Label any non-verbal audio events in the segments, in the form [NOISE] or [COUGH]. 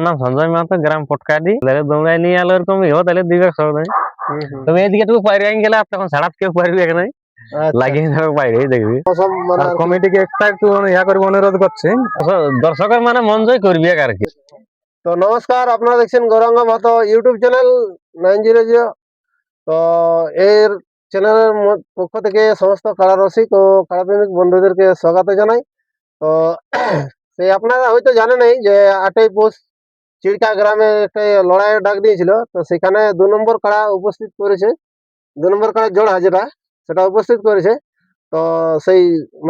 নাম সঞ্জয় মাহাতো গ্রাম পটকাডি তাহলে দৌড়াই নিয়ে এলো এরকম ইহো তাহলে দিবে সব নাই তবে এদিকে টুকু পাইরে গেলে আর তখন ছাড়াত কেউ পারবে এখানে লাগিয়ে দেবে বাইরেই দেখবি। মানে কমিটিকে একটা একটু ইয়া করব অনুরোধ করছি। দর্শকের মানে মন জয় করবি আর কি। তো নমস্কার আপনারা দেখছেন Gouranga Mahato YouTube channel nine zero zero. তো এর চ্যানেলের পক্ষ থেকে সমস্ত কারা রসিক ও কারাপ্রেমিক বন্ধুদেরকে স্বাগত জানাই। তো [CLEARS THROAT] সেই আপনারা হয়তো জানেনই যে আটই পৌষ চিড়কা গ্রামে একটা লড়াইয়ের ডাক দিয়েছিল, তো সেখানে দু নম্বর কাড়া উপস্থিত করেছে, দু নম্বর কাড়া জোড়া যেটা, সেটা উপস্থিত করেছে। তো সেই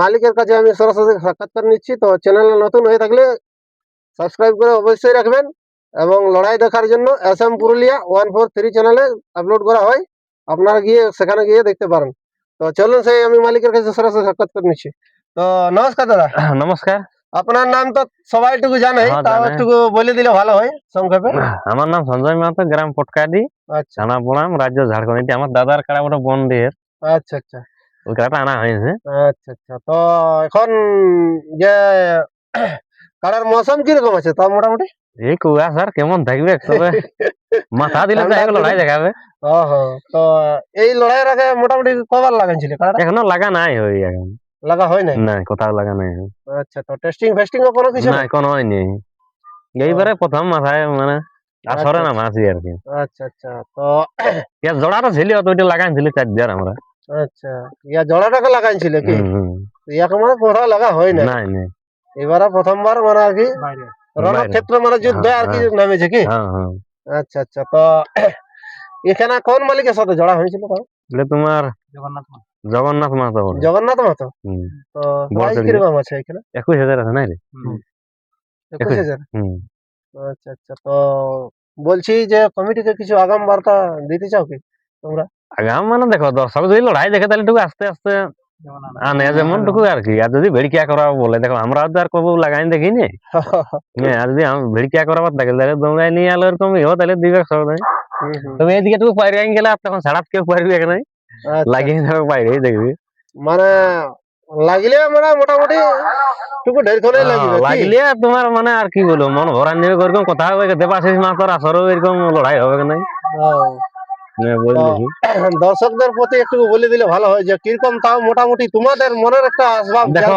মালিকের কাছে আমি সরাসরি সাক্ষাৎকার নিচ্ছি, তো চ্যানেলে নতুন হয়ে থাকলে সাবস্ক্রাইব করে অবশ্যই রাখবেন এবং লড়াই দেখার জন্য S M Purulia one four three চ্যানেলে আপলোড করা হয়, আপনারা গিয়ে সেখানে গিয়ে দেখতে পারেন। তো চলুন সেই আমি মালিকের কাছে সরাসরি সাক্ষাৎকার নিচ্ছি। তো নমস্কার দাদা। নমস্কার। আপনার নাম তো সবাই একটুকু জানে হ্যাঁ, তাও জানে। একটু বলে দিলে ভালো হয় সংক্ষেপে। [CLEARS THROAT] আমার নাম সঞ্জয় মাহাতো গ্রাম পটকাডি আচ্ছা। থানা পোড়াম রাজ্য ঝাড়খণ্ড। এটি আমার দাদার কাড়া ওটা বন্ডের আচ্ছা আচ্ছা। ওই কাড়াটা আনা হয়েছে। আচ্ছা আচ্ছা। তো এখন যে [CLEARS THROAT] কারার মৌসুম কীরকম আছে তা মোটামুটি? এই কুয়াশার কেমন থাকবে তবে মাথা দিলে তো এক লড়াই দেখাবে। [LAUGHS] ওহো তো এই লড়াইয়ের আগে মোটামুটি কবার লাগাইছিল কারাটা এখনও লাগা নাই ওই এখন। লাগা হয় নাই? নাই কোথাও লাগা নাই। আচ্ছা তো টেস্টিং ফেস্টিং ও কোনো কিছু নাই কোনো হয়নি। এইবারে প্রথম মাথায় মানে আসরে না মাছি আর কি আচ্ছা আচ্ছা তো [COUGHS] ইয়া জোড়াটা ছিল তো ওইটা লাগাইছিল চার হাজার আমরা আচ্ছা ইয়া জড়াটাকে লাগাইছিল কি। ইয়াকে মানে কোথাও লাগা হয় না নাই নাই। এবারে প্রথমবার মানে আর কি রণক্ষেত্র মানে যুদ্ধ আর কি নামেছে কি? হ্যাঁ হ্যাঁ আচ্ছা আচ্ছা তো [COUGHS] এখানে কোন মালিকের সাথে জড়া হয়েছিল তাও? তোমার জগন্নাথ মাহাতো বলে। জগন্নাথ মাতো? হুম। তো প্রাইস। কীরকম আছে এখানে? একুশ হাজার আছে না রে একুশ হাজার? হুম। আচ্ছা আচ্ছা। তো বলছি যে কমিটিকে কিছু আগাম বার্তা দিতে চাও কি তোমরা? আগাম মানে দেখো দর্শক যদি লড়াই দেখে তাহলে টুকু আস্তে আস্তে আনে যেমন টুকু আর কি। আর যদি ভেড়কিয়া করা বলে দেখো আমরা তো আর কবু লাগাই দেখিনি। [LAUGHS] হ্যাঁ, আর যদি ভেড়কিয়া করাবার থাকে তাহলে দৌড়াই নিয়ে এরকম ইহো তাহলে দিবে সব নাই হুম, হুম। তবে এদিকে টুকু পাইরে গেলে আর তখন কেউ পারবে লাগিয়ে দেবে বাইরেই দেখবি। মানে লাগিলে মানে মোটামুটি টুকু ঢেরক্ষণে লাগবে? লাগলে তোমার মানে আর কি বলব মন ভরান নেবে এরকম কথা হবে দেবাশিস মাতার আসরও এরকম লড়াই হবে বলছি দর্শকদের প্রতি একটু বলে দিলে ভালো হয় যে কীরকম তাও মোটামুটি তোমাদের মনের একটা আসবাব দেখো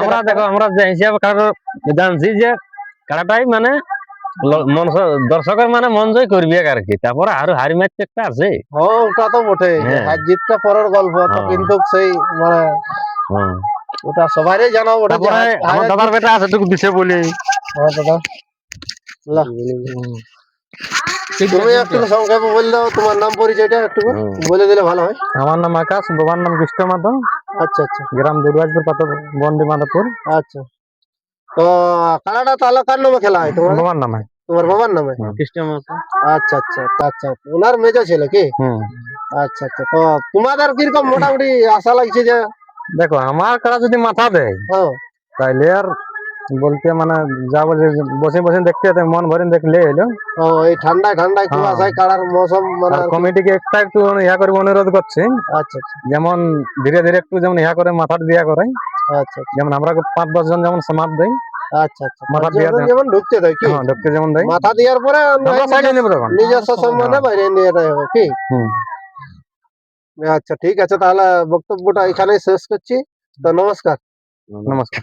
আমরা দেখো আমরা যে হিসাবে জানছি যে কারাটাই মন- দর্শকের মানে মন জয় করবি আর কি। তারপরে আরও হারি ম্যাচ একটা আছে। ও ওটা তো বটে হ্যাঁ। হার জিতটা পরের গল্প তো হ্যাঁ। কিন্তু সেই মানে হ্যাঁ। ওটা সবারই জানা ওটা আমার দাদার বেটা আছে টুকু দিছে বলি। হ্যাঁ, দাদা। তুমি একটু সংক্ষেপে বলে দাও তোমার নাম পরিচয়টা একটু। বলে। দিলে ভালো হয়। আমার নাম আকাশ বাবার নাম কৃষ্ণ মাধব আচ্ছা আচ্ছা। গ্রাম দুর্গাজপুর পাত বন্ডি মাধবপুর। আচ্ছা। তো কানাডা তাহলে কার নামে খেলা হয় তোমার? বাবার নামে। তোমার বাবার নামে? কৃষ্ণ আচ্ছা আচ্ছা আচ্ছা ওনার মেজো ছেলে কি? আচ্ছা আচ্ছা। তো তোমাদের কীরকম মোটামুটি আশা লাগছে যে দেখো আমার কারা যদি মাথা দেয় হ্যাঁ। তাইলে আর বলতে মানে যা বলছে বসে বসে দেখতে যেতে মন ভরে দেখলে এলো ও এই ঠান্ডায় ঠান্ডায় হ্যাঁ। কুয়াশায় কাড়ার মৌসুম মানে কমিটিকে একটা একটু ইয়া করব অনুরোধ করছি আচ্ছা আচ্ছা। যেমন ধীরে ধীরে একটু যেমন ইয়া করে মাথাটা দিয়া করে। আচ্ছা যেমন আমরা পাঁচ দশ জন যেমন সমাপ দেই আচ্ছা আচ্ছা। মাথা দিয়ে যেমন ঢুকতে দেয় কি? হ্যাঁ ঢুকতে যেমন দেয়। মাথা দেওয়ার পরে আমরা সাইডে নেব তখন নিজস্ব সম্মানে বাইরে নিয়ে হবে কি? হুম। আচ্ছা ঠিক আছে তাহলে বক্তব্যটা এখানেই শেষ করছি। তো নমস্কার। নমস্কার।